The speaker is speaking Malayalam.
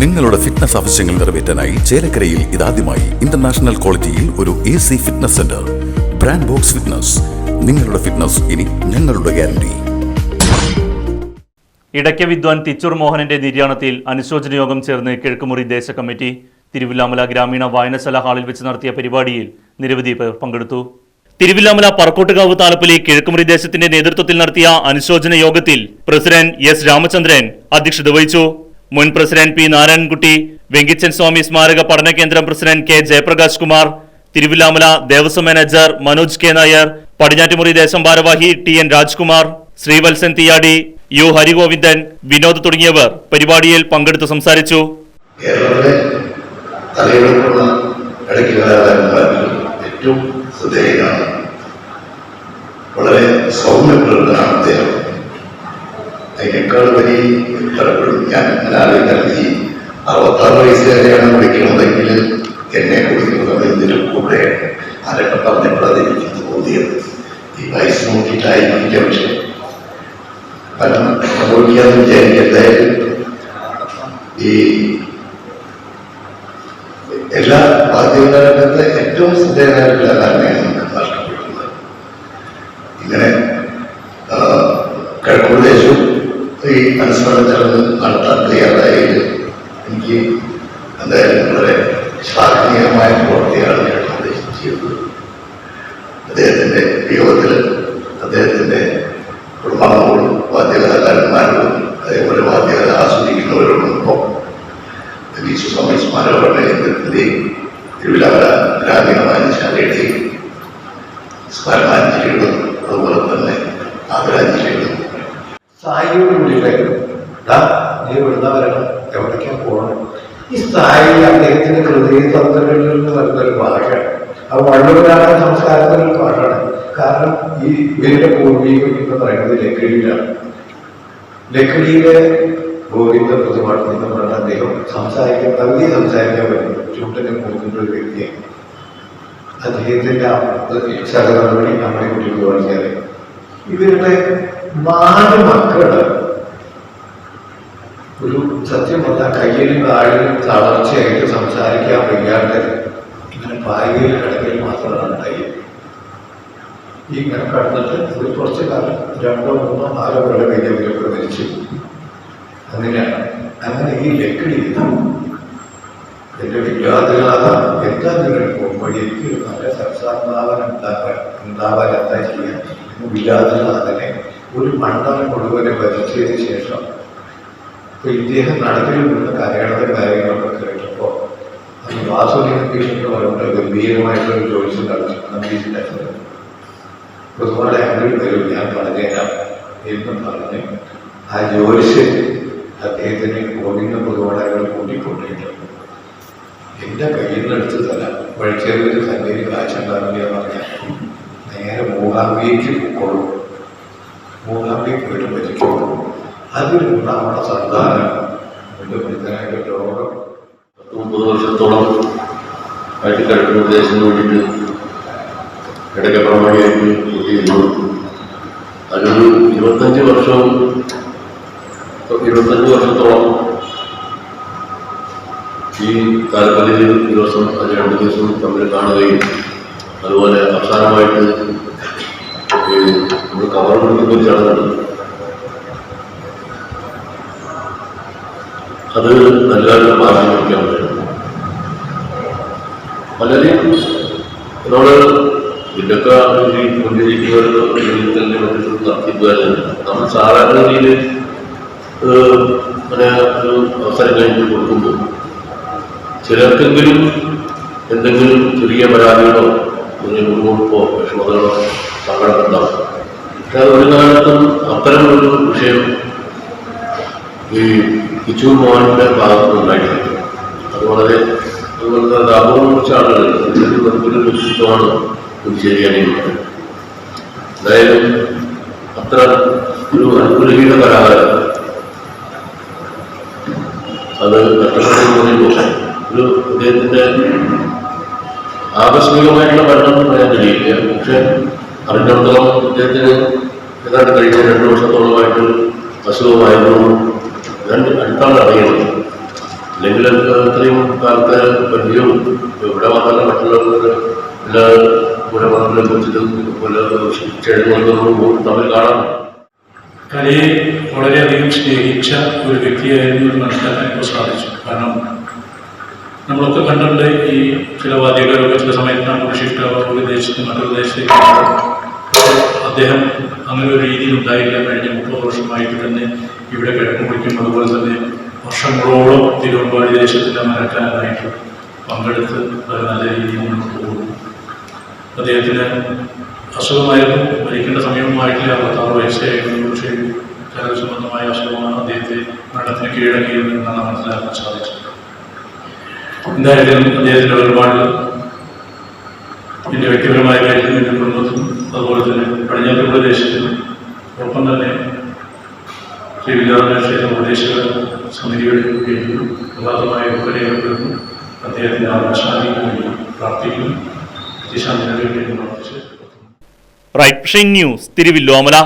നിങ്ങളുടെ ഫിറ്റ്നസ് ആവശ്യങ്ങൾ നിറവേറ്റാനായി ചേലക്കരയിൽ ഇതാദ്യമായി ഇന്റർനാഷണൽ ക്വാളിറ്റിയിൽ ഒരു A C fitness centre brand box fitness നിങ്ങളുടെ ഫിറ്റ്നസ് ഇനി ഞങ്ങളുടെ ഗ്യാരണ്ടി ഇടയ്ക്ക വിദ്വാൻ തിച്ചൂർ മോഹനന്റെ നിര്യാണത്തിൽ അനുശോചന യോഗം ചേർന്ന് കിഴക്കുമുറി ദേശ കമ്മിറ്റി തിരുവില്ലാമല ഗ്രാമീണ വായനശാല ഹാളിൽ വെച്ച് നടത്തിയ പരിപാടിയിൽ നിരവധി പേർ പങ്കെടുത്തു. തിരുവില്ലാമല പറക്കോട്ടുകാവ് താലപ്പലി കിഴക്കുമുറി ദേശത്തിന്റെ നേതൃത്വത്തിൽ നടത്തിയ അനുശോചന യോഗത്തിൽ പ്രസിഡന്റ് എസ് രാമചന്ദ്രൻ അധ്യക്ഷത വഹിച്ചു. മുൻ പ്രസിഡന്റ് പി നാരായണൻകുട്ടി വെങ്കിച്ചൻ സ്വാമി സ്മാരക പഠന കേന്ദ്രം president K Jayaprakash Kumar Thiruvilwamala Devaswom manager Manoj K Nair Padinjattumuri ദേശം ഭാരവാഹി T N Rajkumar Sreevalsan Thiyadi U Harigovindan Vinod തുടങ്ങിയവർ പരിപാടിയിൽ പങ്കെടുത്ത് സംസാരിച്ചു. വളരെ സൗമ്യപ്രകൃതനാണ് അദ്ദേഹം. അതിനേക്കാൾ വലിയ പലപ്പോഴും ഞാൻ അങ്ങനെ നൽകി അറുപത്താറ് വയസ്സുകാരെയാണ് വിളിക്കണമെങ്കിൽ എന്നെ കുടിക്കുന്നത് എന്തിനും കൂടെ ആരൊക്കെ പറഞ്ഞപ്പോഴത് എനിക്ക് തോന്നിയത് ഈ വയസ്സ് നോക്കിയിട്ടായിരിക്കില്ല പക്ഷെ പലരും സംഭവിക്കാന്ന് വിചാരിക്കും എന്തായാലും ഈ എല്ലാ വാദ്യകാരത്തെ ഏറ്റവും ശ്രദ്ധേയനായിട്ടുള്ള കലാകാരനെയാണ് നമുക്ക് നഷ്ടപ്പെടുന്നത് ഇങ്ങനെ ആ, കിഴക്കുപ്രദേശവും ഈ അനുസ്മരണ ചടങ്ങ് നടത്താൻ തയ്യാറായതിൽ എനിക്ക് എന്തായാലും വളരെ ശ്ലാഘനീയമായ പ്രവൃത്തിയാണ് അദ്ദേഹം ചെയ്തത് അദ്ദേഹത്തിന്റെ വിയോഗത്തിൽ അദ്ദേഹത്തിന്റെ കുടുംബാംഗങ്ങളും വാദ്യകലാകാരന്മാരോടും അതേപോലെ വാദ്യകല ആസ്വദിക്കുന്നവരോടൊപ്പം വിശ്വസ്വാമി സ്മാരക കേന്ദ്രത്തിന്റെയും തിരുവില്ലാമല ഗ്രാമീണ വായനശാലയുടെയും സ്മരണാഞ്ജലികളും അതുപോലെ തന്നെ ആദരാഞ്ജലികളും. സായിയോട് വിളിക്കായിരുന്നു ഡാ നീ ഇവിടുന്ന വരണം. പോകണം ഈ സ്ഥായി അദ്ദേഹത്തിന്റെ ഹൃദയ തന്ത്രങ്ങളിൽ നിന്ന് വരുന്നൊരു ഭാഷയാണ്. അത് വള്ളൂരാണ് ഒരു ഭാഷയാണ്. കാരണം ഈ ഇവരുടെ പൂർവീകം എന്ന് പറയുന്നത് ലക്കിടിയിലാണ്. ലക്കിടിയിലെ ഗോവിന്ദ പൊതുവാട്ടിൽ പറഞ്ഞ അദ്ദേഹം സംസാരിക്കാൻ പകുതി സംസാരിക്കാൻ പറ്റും. ചൂട്ടനെ പോകുന്ന ഒരു വ്യക്തിയാണ്. അദ്ദേഹത്തിന്റെ ആ സഹനടപടി നമ്മളെ കുട്ടികൾ പഠിക്കാറ് ഇവരുടെ നാല് മക്കൾ ഒരു സത്യം പറഞ്ഞാൽ കയ്യിലും കാലിലും തളർച്ചയായിട്ട് സംസാരിക്കാൻ വയ്യാണ്ട് ഇങ്ങനെ പായകയിൽ കിടക്കൽ മാത്രമാണ് ഉണ്ടായി ഈ ഇങ്ങനെ കടന്നിട്ട് ഒരു കുറച്ച് കാലം രണ്ടോ മൂന്നോ നാലോ വലിയ ഇവരൊക്കെ മരിച്ചു. അങ്ങനെയാണ് അങ്ങനെ ഈ ലക്കിടി എന്റെ വിദ്യാർത്ഥികളാണ് എന്താ നിങ്ങൾ പോകുമ്പോൾ എനിക്ക് നല്ല സംസാരം ഉണ്ടാകാൻ ഉണ്ടാവാൻ എന്താ ചെയ്യാൻ വിദ്യാർത്ഥികളാഥനെ ഒരു മണ്ഡലം മുഴുവനെ ഭരിച്ചതിന് ശേഷം ഇപ്പൊ ഇദ്ദേഹം വീണ കരയാണത്തെ കാര്യങ്ങളൊക്കെ കേട്ടപ്പോൾ അത് വാസുദേവൻ വളരെ ഗംഭീരമായിട്ടൊരു ജോലിസ് കളിച്ചു നമ്പീസിന്റെ ഒരുപാട് അങ്ങനെ വരും ഞാൻ പറഞ്ഞുതരാം എന്ന് പറഞ്ഞ് ആ ജോലിസ് അദ്ദേഹത്തിന് ഗോവിന്ദ പൊതുവാളകൾ കൂട്ടിക്കൊണ്ടിട്ടുണ്ട് എന്റെ കയ്യിൽ നിന്ന് എടുത്ത് തരാം. വഴിച്ചേർന്ന് സഞ്ചരി കാശുണ്ടാവില്ല എന്ന് പറഞ്ഞാൽ നേരെ മൂകാംബിയേക്ക് മൂന്നാം മൂകാംബി പോയിട്ട് ഭരിക്കുള്ളൂ അതിലുള്ള നമ്മുടെ സന്താനം എന്റെ പഠിക്കാനായിട്ട് ലോകം പത്ത് മുപ്പത് വർഷത്തോളം ആയിട്ട് കിഴക്കൻ പ്രദേശത്തിന് വേണ്ടിയിട്ട് ഇടയ്ക്കപ്രമാണിയായിട്ട് ജോലി ചെയ്യുന്നു. അതിനൊരു ഇരുപത്തഞ്ച് വർഷവും ഇരുപത്തഞ്ച് വർഷത്തോളം ഈ ഒരു ദിവസം അത് രണ്ട് ദിവസം തമ്മിൽ കാണുകയും അതുപോലെ അവസാനമായിട്ട് നമ്മൾ കവർ കൊടുക്കുന്ന ചടങ്ങുണ്ട് അത് ഭാഗ്യം പലരും പറ്റും. പലരെയും ഇതിന്റെയൊക്കെ ഈ മുന്നിലിരിക്കുന്നവരുടെ നമ്മൾ സാധാരണ രീതിയിൽ ഒരു അവസരം കഴിഞ്ഞ് കൊടുക്കുമ്പോൾ ചിലർക്കെങ്കിലും എന്തെങ്കിലും ചെറിയ പരാതികളോ കുഞ്ഞു കുടുംബപ്പോ വിഷമതകളോ സങ്കടമുണ്ടാവും പക്ഷെ അത് ഒരു കാലത്തും അത്തരം ഒരു വിഷയം ഈ കിച്ചൂർ മോഹന്റെ ഭാഗത്ത് ഉണ്ടായിട്ടില്ല അത് വളരെ അതുപോലത്തെ അത് അപൂർവം കുറച്ച് ആളുകൾ ഇതിന്റെ വെറുപ്പൊരു വ്യക്തിത്വമാണ് പുതുച്ചേരിയാനുള്ളത് എന്തായാലും അത്ര ഒരു അനുഗ്രഹീത കലാകാരൻ അത് നഷ്ടപ്പെട്ടു പറയുമ്പോൾ ഒരു അദ്ദേഹത്തിന്റെ ആകസ്മികമായിട്ടുള്ള മരണം എന്ന് പറയാൻ കഴിയില്ല. പക്ഷെ അറിഞ്ഞിടത്തോളം അദ്ദേഹത്തിന് ഏതാണ്ട് കഴിഞ്ഞ രണ്ട് വർഷത്തോളമായിട്ട് അസുഖമായിരുന്നു. രണ്ട് അടുത്താണ് അറിയുന്നത്. അല്ലെങ്കിൽ അത്രയും കാലത്തെ പരിചയവും ഇവിടെ മാത്രമല്ല മറ്റുള്ളവർക്ക് എല്ലാ ഗുണങ്ങളെ കുറിച്ചിട്ടും ചെടികളൊന്നും തമ്മിൽ കാണാം. കലയെ വളരെയധികം സ്നേഹിച്ച ഒരു വ്യക്തിയായിരുന്നു എന്ന് മനസ്സിലാക്കാൻ ഇപ്പോൾ സാധിച്ചു. കാരണം നമ്മളൊക്കെ കണ്ടിട്ടുണ്ട് ഈ ചില വാദ്യകാരൊക്കെ ചില സമയത്ത് നമ്മുടെ ഷിഫ്റ്റ് ആവാം ഒരു ദേശത്ത് മറ്റൊരു ദേശത്തേക്ക് അദ്ദേഹം അങ്ങനെ ഒരു രീതിയിൽ ഉണ്ടായില്ല കഴിഞ്ഞ മുപ്പത് വർഷമായിട്ട് തന്നെ ഇവിടെ കിഴക്ക് മുറിക്കും അതുപോലെ തന്നെ വർഷങ്ങളോളം തിരുവമ്പാടി ദേശത്തിന്റെ മരക്കാരനായിട്ട് പങ്കെടുത്ത് അത് നല്ല രീതിയിൽ മുന്നോട്ട് പോകുന്നു. അദ്ദേഹത്തിന് അസുഖമായിരുന്നു. മരിക്കേണ്ട സമയവുമായിട്ടില്ല അറുപത്താറ് വയസ്സായിരുന്നു പക്ഷേ കരൾ സംബന്ധമായ അസുഖമാണ് അദ്ദേഹത്തെ മരണത്തിന് കീഴടങ്ങിയത് എന്നാണ് മനസ്സിലാക്കാൻ സാധിച്ചത്. എന്തായാലും അദ്ദേഹത്തിന്റെ ഒരുപാട് എന്റെ വ്യക്തിപരമായ കാര്യത്തിൽ എന്റെ കുടുംബത്തിലും അതുപോലെ തന്നെ പടിഞ്ഞാറ് പ്രദേശത്തിലും ഒപ്പം തന്നെ ശ്രീ വിദ്യാഭ്യാസ ഉപദേശക സമിതിയുടെ പ്രഭാതമായ ഉപരേഖപ്പെടുന്നു അദ്ദേഹത്തിന്റെ ആത്മശാന്തിക്ക് പ്രാർത്ഥിക്കുന്നു. അതിശാന്തിയുടെ വേണ്ടി പ്രാർത്ഥിച്ചു റൈറ്റ് ന്യൂസ് തിരുവില്ലോമല